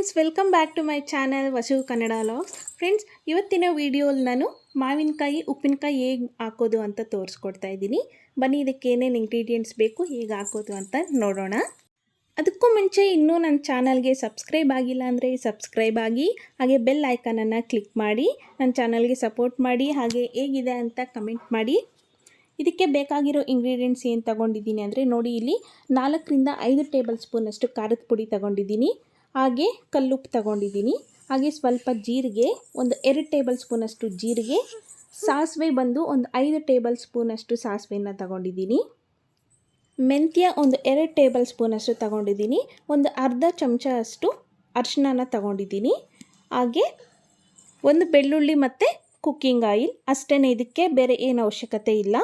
Friends welcome back to my channel Vasu Kannada logs friends ಇವತ್ತಿನ ವೀಡಿಯೋಲಿ ನಾನು ಮಾವಿನಕಾಯಿ, ಉಪ್ಪಿನಕಾಯಿ ಹೇಗೆ ಹಾಕೋದು ಅಂತ ತೋರಿಸ್ಕೊಡ್ತಾ ಇದ್ದೀನಿ. ಬನ್ನಿ, ಇದಕ್ಕೆ ಏನೇನು ಇಂಗ್ರೀಡಿಯೆಂಟ್ಸ್ ಬೇಕು, ಹೇಗೆ ಹಾಕೋದು ಅಂತ ನೋಡೋಣ. ಅದಕ್ಕೂ ಮುಂಚೆ ಇನ್ನೂ ನನ್ನ ಚಾನಲ್ಗೆ ಸಬ್ಸ್ಕ್ರೈಬ್ ಆಗಿಲ್ಲ ಅಂದರೆ ಸಬ್ಸ್ಕ್ರೈಬ್ ಆಗಿ, ಹಾಗೆ ಬೆಲ್ ಐಕನನ್ನು ಕ್ಲಿಕ್ ಮಾಡಿ, ನನ್ನ ಚಾನಲ್ಗೆ ಸಪೋರ್ಟ್ ಮಾಡಿ, ಹಾಗೆ ಹೇಗಿದೆ ಅಂತ ಕಮೆಂಟ್ ಮಾಡಿ. ಇದಕ್ಕೆ ಬೇಕಾಗಿರೋ ಇಂಗ್ರೀಡಿಯೆಂಟ್ಸ್ ಏನು ತಗೊಂಡಿದ್ದೀನಿ ಅಂದರೆ ನೋಡಿ ಇಲ್ಲಿ ನಾಲ್ಕರಿಂದ ಐದು ಟೇಬಲ್ ಸ್ಪೂನಷ್ಟು ಖಾರದ ಪುಡಿ ತಗೊಂಡಿದ್ದೀನಿ. ಹಾಗೆ ಕಲ್ಲುಪ್ಪು ತಗೊಂಡಿದ್ದೀನಿ. ಹಾಗೆ ಸ್ವಲ್ಪ ಜೀರಿಗೆ, ಒಂದು ಎರಡು ಟೇಬಲ್ ಸ್ಪೂನಷ್ಟು ಜೀರಿಗೆ, ಸಾಸಿವೆ ಬಂದು ಒಂದು ಐದು ಟೇಬಲ್ ಸ್ಪೂನಷ್ಟು ಸಾಸಿವೆನ ತಗೊಂಡಿದ್ದೀನಿ. ಮೆಂತ್ಯ ಒಂದು ಎರಡು ಟೇಬಲ್ ಸ್ಪೂನಷ್ಟು ತಗೊಂಡಿದ್ದೀನಿ. ಒಂದು ಅರ್ಧ ಚಮಚ ಅಷ್ಟು ಅರಿಶಿನ ತಗೊಂಡಿದ್ದೀನಿ. ಹಾಗೆ ಒಂದು ಬೆಳ್ಳುಳ್ಳಿ ಮತ್ತು ಕುಕ್ಕಿಂಗ್ ಆಯಿಲ್. ಅಷ್ಟೇ ಇದಕ್ಕೆ ಬೇರೆ ಏನು ಅವಶ್ಯಕತೆ ಇಲ್ಲ.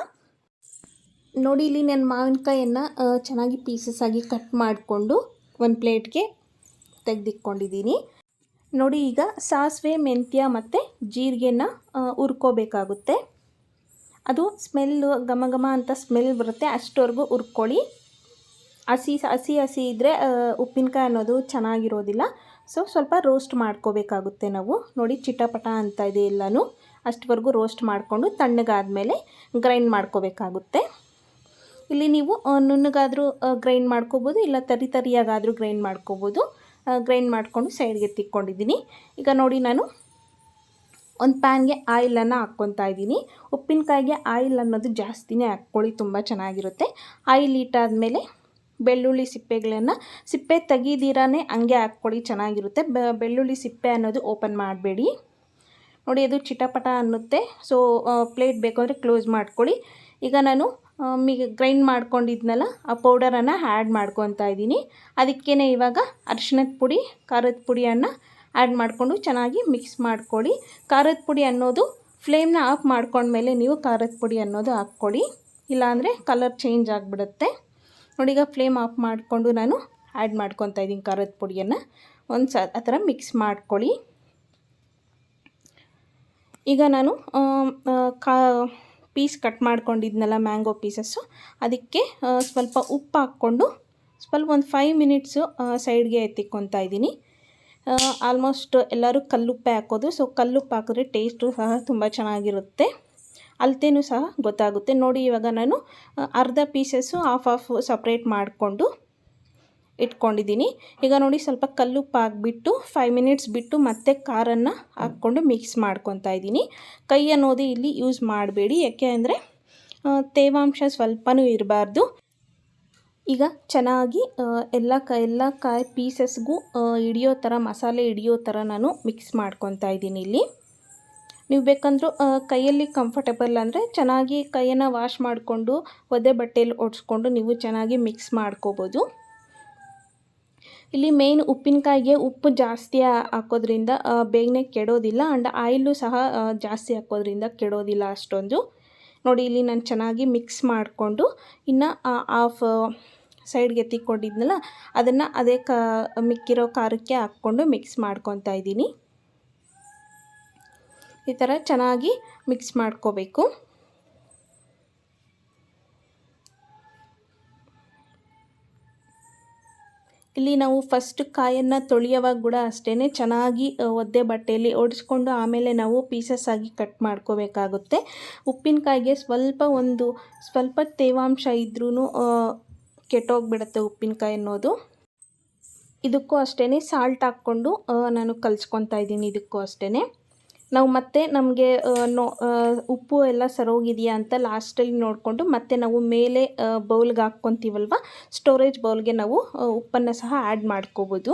ನೋಡಿ, ಇಲ್ಲಿ ನಾನು ಮಾವಿನಕಾಯನ್ನು ಚೆನ್ನಾಗಿ ಪೀಸಸ್ ಆಗಿ ಕಟ್ ಮಾಡಿಕೊಂಡು, ಒಂದು ಪ್ಲೇಟ್ಗೆ ತೆಗೆದಿಟ್ಕೊಂಡಿದ್ದೀನಿ. ನೋಡಿ ಈಗ ಸಾಸಿವೆ, ಮೆಂತ್ಯ ಮತ್ತು ಜೀರಿಗೆನ ಉರ್ಕೋಬೇಕಾಗುತ್ತೆ ಅದು ಸ್ಮೆಲ್ ಘಮ ಘಮ ಅಂತ ಸ್ಮೆಲ್ ಬರುತ್ತೆ. ಅಷ್ಟವರೆಗೂ ಉರ್ಕೊಳ್ಳಿ ಹಸಿ ಹಸಿ ಹಸಿ ಇದ್ದರೆ ಉಪ್ಪಿನಕಾಯಿ ಅನ್ನೋದು ಚೆನ್ನಾಗಿರೋದಿಲ್ಲ. ಸೊ ಸ್ವಲ್ಪ ರೋಸ್ಟ್ ಮಾಡ್ಕೋಬೇಕಾಗುತ್ತೆ ನಾವು. ನೋಡಿ ಚಿಟಪಟ ಅಂತ ಇದೆ ಎಲ್ಲನೂ. ಅಷ್ಟವರೆಗೂ ರೋಸ್ಟ್ ಮಾಡಿಕೊಂಡು ತಣ್ಣಗಾದಮೇಲೆ ಗ್ರೈಂಡ್ ಮಾಡ್ಕೋಬೇಕಾಗುತ್ತೆ. ಇಲ್ಲಿ ನೀವು ನುಣ್ಣಗಾದರೂ ಗ್ರೈಂಡ್ ಮಾಡ್ಕೋಬೋದು, ಇಲ್ಲ ತರಿ ತರಿಯಾಗಾದರೂ ಗ್ರೈಂಡ್ ಮಾಡ್ಕೋಬೋದು. ಗ್ರೈಂಡ್ ಮಾಡಿಕೊಂಡು ಸೈಡ್ಗೆ ತಿಕ್ಕೊಂಡಿದ್ದೀನಿ. ಈಗ ನೋಡಿ ನಾನು ಒಂದು ಪ್ಯಾನ್ಗೆ ಆಯಿಲನ್ನು ಹಾಕ್ಕೊತಾ ಇದ್ದೀನಿ. ಉಪ್ಪಿನಕಾಯಿಗೆ ಆಯಿಲ್ ಅನ್ನೋದು ಜಾಸ್ತಿನೇ ಹಾಕ್ಕೊಳ್ಳಿ, ತುಂಬ ಚೆನ್ನಾಗಿರುತ್ತೆ. ಆಯಿಲ್ ಇಟ್ಟಾದಮೇಲೆ ಬೆಳ್ಳುಳ್ಳಿ ಸಿಪ್ಪೆಗಳನ್ನು, ಸಿಪ್ಪೆ ತೆಗೀದಿರಾನೇ ಹಂಗೆ ಹಾಕ್ಕೊಳ್ಳಿ, ಚೆನ್ನಾಗಿರುತ್ತೆ. ಬೆಳ್ಳುಳ್ಳಿ ಸಿಪ್ಪೆ ಅನ್ನೋದು ಓಪನ್ ಮಾಡಬೇಡಿ. ನೋಡಿ ಅದು ಚಿಟಪಟ ಅನ್ನುತ್ತೆ. ಸೊ ಪ್ಲೇಟ್ ಬೇಕು ಕ್ಲೋಸ್ ಮಾಡ್ಕೊಳ್ಳಿ. ಈಗ ನಾನು ಮಿ ಗ್ರೈಂಡ್ ಮಾಡ್ಕೊಂಡಿದ್ನಲ್ಲ, ಆ ಪೌಡರನ್ನು ಆ್ಯಡ್ ಮಾಡ್ಕೊತಾ ಇದ್ದೀನಿ. ಅದಕ್ಕೇ ಇವಾಗ ಅರಿಶಿಣದ ಪುಡಿ, ಖಾರದ ಪುಡಿಯನ್ನು ಆ್ಯಡ್ ಮಾಡಿಕೊಂಡು ಚೆನ್ನಾಗಿ ಮಿಕ್ಸ್ ಮಾಡ್ಕೊಳ್ಳಿ. ಖಾರದ ಪುಡಿ ಅನ್ನೋದು ಫ್ಲೇಮ್ನ ಆಫ್ ಮಾಡ್ಕೊಂಡ್ಮೇಲೆ ನೀವು ಖಾರದ ಪುಡಿ ಅನ್ನೋದು ಹಾಕ್ಕೊಳ್ಳಿ. ಇಲ್ಲಾಂದರೆ ಕಲರ್ ಚೇಂಜ್ ಆಗಿಬಿಡುತ್ತೆ. ನೋಡಿ, ಈಗ ಫ್ಲೇಮ್ ಆಫ್ ಮಾಡಿಕೊಂಡು ನಾನು ಆ್ಯಡ್ ಮಾಡ್ಕೊತಾ ಇದ್ದೀನಿ ಖಾರದ ಪುಡಿಯನ್ನು. ಒಂದು ಸ, ಆ ಥರ ಮಿಕ್ಸ್ ಮಾಡ್ಕೊಳ್ಳಿ. ಈಗ ನಾನು ಕಾ ಪೀಸ್ ಕಟ್ ಮಾಡ್ಕೊಂಡಿದ್ನಲ್ಲ ಮ್ಯಾಂಗೋ ಪೀಸಸ್ಸು, ಅದಕ್ಕೆ ಸ್ವಲ್ಪ ಉಪ್ಪು ಹಾಕ್ಕೊಂಡು ಸ್ವಲ್ಪ ಒಂದು ಫೈವ್ ಮಿನಿಟ್ಸು ಸೈಡ್ಗೆ ಎತ್ತಿಕ್ಕೊತಾ ಇದ್ದೀನಿ. ಆಲ್ಮೋಸ್ಟ್ ಎಲ್ಲರೂ ಕಲ್ಲುಪ್ಪೆ ಹಾಕೋದು ಸೊ ಕಲ್ಲುಪ್ಪು ಹಾಕಿದ್ರೆ ಟೇಸ್ಟು ಸಹ ತುಂಬ ಚೆನ್ನಾಗಿರುತ್ತೆ. ಅಲ್ತೇನೂ ಸಹ ಗೊತ್ತಾಗುತ್ತೆ. ನೋಡಿ ಇವಾಗ ನಾನು ಅರ್ಧ ಪೀಸಸ್ಸು ಆಫ್ ಆಫ್ ಸಪ್ರೇಟ್ ಮಾಡಿಕೊಂಡು ಇಟ್ಕೊಂಡಿದ್ದೀನಿ. ಈಗ ನೋಡಿ ಸ್ವಲ್ಪ ಕಲ್ಲುಪ್ಪು ಹಾಕ್ಬಿಟ್ಟು ಫೈವ್ ಮಿನಿಟ್ಸ್ ಬಿಟ್ಟು ಮತ್ತೆ ಖಾರನ್ನು ಹಾಕ್ಕೊಂಡು ಮಿಕ್ಸ್ ಮಾಡ್ಕೊತಾ ಇದ್ದೀನಿ. ಕೈ ಅನ್ನೋದು ಇಲ್ಲಿ ಯೂಸ್ ಮಾಡಬೇಡಿ. ಯಾಕೆ ಅಂದರೆ ತೇವಾಂಶ ಸ್ವಲ್ಪನೂ ಇರಬಾರ್ದು. ಈಗ ಚೆನ್ನಾಗಿ ಎಲ್ಲ ಕ, ಎಲ್ಲ ಕಾಯಿ ಪೀಸಸ್ಗೂ ಹಿಡಿಯೋ ಥರ ಮಸಾಲೆ ಹಿಡಿಯೋ ಥರ ನಾನು ಮಿಕ್ಸ್ ಮಾಡ್ಕೊತಾ ಇದ್ದೀನಿ ಇಲ್ಲಿ. ನೀವು ಬೇಕಂದರೂ ಕೈಯಲ್ಲಿ ಕಂಫರ್ಟೆಬಲ್ ಅಂದರೆ ಚೆನ್ನಾಗಿ ಕೈಯನ್ನು ವಾಶ್ ಮಾಡಿಕೊಂಡು ಒದೆ ಬಟ್ಟೆಯಲ್ಲಿ ಒಡ್ಸ್ಕೊಂಡು ನೀವು ಚೆನ್ನಾಗಿ ಮಿಕ್ಸ್ ಮಾಡ್ಕೋಬೋದು. ಇಲ್ಲಿ ಮೇಯ್ನ್ ಉಪ್ಪಿನಕಾಯಿಗೆ ಉಪ್ಪು ಜಾಸ್ತಿ ಹಾಕೋದ್ರಿಂದ ಬೇಗನೆ ಕೆಡೋದಿಲ್ಲ ಆ್ಯಂಡ್ ಆಯಿಲು ಸಹ ಜಾಸ್ತಿ ಹಾಕೋದ್ರಿಂದ ಕೆಡೋದಿಲ್ಲ ಅಷ್ಟೊಂದು. ನೋಡಿ, ಇಲ್ಲಿ ನಾನು ಚೆನ್ನಾಗಿ ಮಿಕ್ಸ್ ಮಾಡಿಕೊಂಡು ಇನ್ನು ಆಫ್ ಸೈಡ್ಗೆ ಎತ್ತಿಕೊಂಡಿದ್ನಲ್ಲ, ಅದನ್ನು ಅದೇ ಕ, ಮಿಕ್ಕಿರೋ ಖಾರಕ್ಕೆ ಹಾಕ್ಕೊಂಡು ಮಿಕ್ಸ್ ಮಾಡ್ಕೊತಾ ಇದ್ದೀನಿ. ಈ ಥರ ಚೆನ್ನಾಗಿ ಮಿಕ್ಸ್ ಮಾಡ್ಕೋಬೇಕು. ಇಲ್ಲಿ ನಾವು ಫಸ್ಟ್ ಕಾಯನ್ನು ತೊಳೆಯೋವಾಗ ಕೂಡ ಅಷ್ಟೇ ಚೆನ್ನಾಗಿ ಒದ್ದೆ ಬಟ್ಟೆಯಲ್ಲಿ ಒಡಿಸ್ಕೊಂಡು ಆಮೇಲೆ ನಾವು ಪೀಸಸ್ ಆಗಿ ಕಟ್ ಮಾಡ್ಕೋಬೇಕಾಗುತ್ತೆ. ಉಪ್ಪಿನಕಾಯಿಗೆ ಸ್ವಲ್ಪ ಒಂದು, ಸ್ವಲ್ಪ ತೇವಾಂಶ ಇದ್ರೂ ಕೆಟ್ಟೋಗ್ಬಿಡುತ್ತೆ ಉಪ್ಪಿನಕಾಯಿ ಅನ್ನೋದು. ಇದಕ್ಕೂ ಅಷ್ಟೇ ಸಾಲ್ಟ್ ಹಾಕ್ಕೊಂಡು ನಾನು ಕಲಿಸ್ಕೊತಾ ಇದ್ದೀನಿ ಇದಕ್ಕೂ ಅಷ್ಟೇ ನಾವು ಮತ್ತೆ ನಮಗೆ ನೋ ಉಪ್ಪು ಎಲ್ಲ ಸರೋಗಿದೆಯಾ ಅಂತ ಲಾಸ್ಟಲ್ಲಿ ನೋಡಿಕೊಂಡು ಮತ್ತೆ ನಾವು ಮೇಲೆ ಬೌಲ್ಗೆ ಹಾಕ್ಕೊತೀವಲ್ವ? ಸ್ಟೋರೇಜ್ ಬೌಲ್ಗೆ ನಾವು ಉಪ್ಪನ್ನು ಸಹ ಆ್ಯಡ್ ಮಾಡ್ಕೋಬೋದು.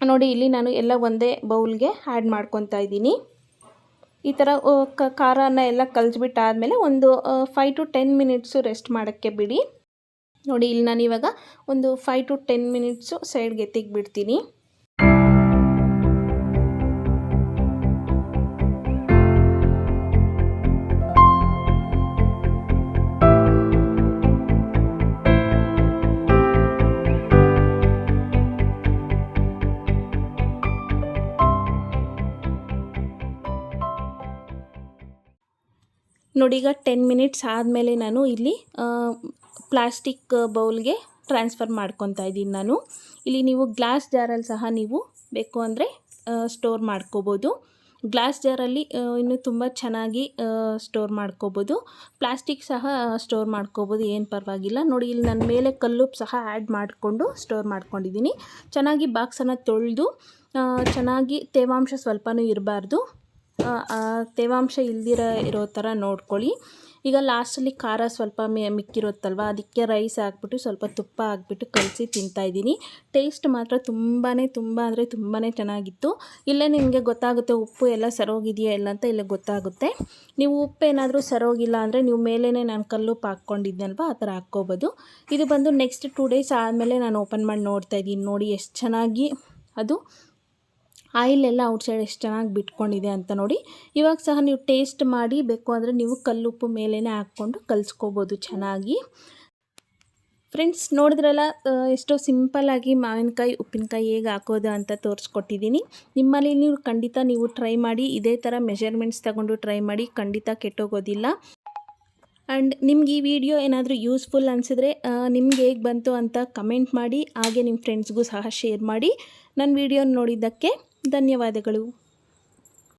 ನೋಡಿ, ಇಲ್ಲಿ ನಾನು ಎಲ್ಲ ಒಂದೇ ಬೌಲ್ಗೆ ಆ್ಯಡ್ ಮಾಡ್ಕೊತಾ ಇದ್ದೀನಿ. ಈ ಥರ ಖಾರನ ಎಲ್ಲ ಕಲಿಸ್ಬಿಟ್ಟಾದಮೇಲೆ ಒಂದು five to ten minutes rest ಮಾಡೋಕ್ಕೆ ಬಿಡಿ. ನೋಡಿ, ಇಲ್ಲಿ ನಾನು ಇವಾಗ ಒಂದು ಫೈವ್ ಟು ಟೆನ್ ಮಿನಿಟ್ಸು ಸೈಡ್ಗೆ ಎತ್ತಿಗೆ ನೋಡಿ ಈಗ ಟೆನ್ ಮಿನಿಟ್ಸ್ ಆದಮೇಲೆ ನಾನು ಇಲ್ಲಿ ಪ್ಲಾಸ್ಟಿಕ್ ಬೌಲ್ಗೆ ಟ್ರಾನ್ಸ್ಫರ್ ಮಾಡ್ಕೊತಾ ಇದ್ದೀನಿ ನಾನು. ಇಲ್ಲಿ ನೀವು ಗ್ಲಾಸ್ ಜಾರಲ್ಲಿ ಸಹ ನೀವು ಬೇಕು ಅಂದರೆ ಸ್ಟೋರ್ ಮಾಡ್ಕೋಬೋದು. ಗ್ಲಾಸ್ ಜಾರಲ್ಲಿ ಇನ್ನೂ ತುಂಬ ಚೆನ್ನಾಗಿ ಸ್ಟೋರ್ ಮಾಡ್ಕೋಬೋದು. ಪ್ಲಾಸ್ಟಿಕ್ ಸಹ ಸ್ಟೋರ್ ಮಾಡ್ಕೋಬೋದು, ಏನು ಪರವಾಗಿಲ್ಲ. ನೋಡಿ, ಇಲ್ಲಿ ನನ್ನ ಮೇಲೆ ಕಲ್ಲು ಸಹ ಆ್ಯಡ್ ಮಾಡಿಕೊಂಡು ಸ್ಟೋರ್ ಮಾಡ್ಕೊಂಡಿದ್ದೀನಿ. ಚೆನ್ನಾಗಿ ಬಾಕ್ಸನ್ನು ತೊಳೆದು ಚೆನ್ನಾಗಿ ತೇವಾಂಶ ಸ್ವಲ್ಪನೂ ಇರಬಾರ್ದು. ತೇವಾಂಶ ಇಲ್ದಿರ ಇರೋ ಥರ ನೋಡ್ಕೊಳ್ಳಿ. ಈಗ ಲಾಸ್ಟಲ್ಲಿ ಖಾರ ಸ್ವಲ್ಪ ಮಿ, ಮಿಕ್ಕಿರುತ್ತಲ್ವ? ಅದಕ್ಕೆ ರೈಸ್ ಹಾಕ್ಬಿಟ್ಟು ಸ್ವಲ್ಪ ತುಪ್ಪ ಹಾಕ್ಬಿಟ್ಟು ಕಲಸಿ ತಿಂತಾಯಿದ್ದೀನಿ ಟೇಸ್ಟ್ ಮಾತ್ರ ತುಂಬಾ ತುಂಬ ಅಂದರೆ ತುಂಬಾ ಚೆನ್ನಾಗಿತ್ತು. ಇಲ್ಲೇ ನಿಮಗೆ ಗೊತ್ತಾಗುತ್ತೆ ಉಪ್ಪು ಎಲ್ಲ ಸರೋಗಿದೆಯಾ ಇಲ್ಲ ಅಂತ ಇಲ್ಲೇ ಗೊತ್ತಾಗುತ್ತೆ. ನೀವು ಉಪ್ಪು ಏನಾದರೂ ಸರೋಗಿಲ್ಲ ಅಂದರೆ ನೀವು ಮೇಲೇ ನಾನು ಕಲ್ಲುಪ್ಪು ಹಾಕ್ಕೊಂಡಿದ್ದೆನಲ್ವ ಆ ಥರ ಹಾಕ್ಕೋಬೋದು. ಇದು ಬಂದು ನೆಕ್ಸ್ಟ್ ಟೂ ಡೇಸ್ ಆದಮೇಲೆ ನಾನು ಓಪನ್ ಮಾಡಿ ನೋಡ್ತಾ ಇದ್ದೀನಿ. ನೋಡಿ, ಎಷ್ಟು ಚೆನ್ನಾಗಿ ಅದು ಆಯಿಲ್ ಎಲ್ಲ ಔಟ್ಸೈಡ್ ಎಷ್ಟು ಚೆನ್ನಾಗಿ ಬಿಟ್ಕೊಂಡಿದೆ ಅಂತ ನೋಡಿ. ಇವಾಗ ಸಹ ನೀವು ಟೇಸ್ಟ್ ಮಾಡಿ ಬೇಕು ಅಂದರೆ ನೀವು ಕಲ್ಲುಪ್ಪು ಮೇಲೇ ಹಾಕ್ಕೊಂಡು ಕಲಿಸ್ಕೋಬೋದು ಚೆನ್ನಾಗಿ. ಫ್ರೆಂಡ್ಸ್ ನೋಡಿದ್ರಲ್ಲ ಎಷ್ಟೋ ಸಿಂಪಲ್ಲಾಗಿ ಮಾವಿನಕಾಯಿ, ಉಪ್ಪಿನಕಾಯಿ ಹೇಗೆ ಹಾಕೋದು ಅಂತ ತೋರಿಸ್ಕೊಟ್ಟಿದ್ದೀನಿ. ನಿಮ್ಮಲ್ಲಿ ನೀವು ಖಂಡಿತ ನೀವು ಟ್ರೈ ಮಾಡಿ, ಇದೇ ಥರ ಮೆಷರ್ಮೆಂಟ್ಸ್ ತಗೊಂಡು ಟ್ರೈ ಮಾಡಿ, ಖಂಡಿತ ಕೆಟ್ಟೋಗೋದಿಲ್ಲ. ಆ್ಯಂಡ್ ನಿಮ್ಗೆ ಈ ವಿಡಿಯೋ ಏನಾದರೂ ಯೂಸ್ಫುಲ್ ಅನಿಸಿದ್ರೆ ನಿಮ್ಗೆ ಹೇಗೆ ಬಂತು ಅಂತ ಕಮೆಂಟ್ ಮಾಡಿ, ಹಾಗೆ ನಿಮ್ಮ ಫ್ರೆಂಡ್ಸ್ಗೂ ಸಹ ಶೇರ್ ಮಾಡಿ. ನನ್ನ ವಿಡಿಯೋನ ನೋಡಿದ್ದಕ್ಕೆ ಧನ್ಯವಾದಗಳು.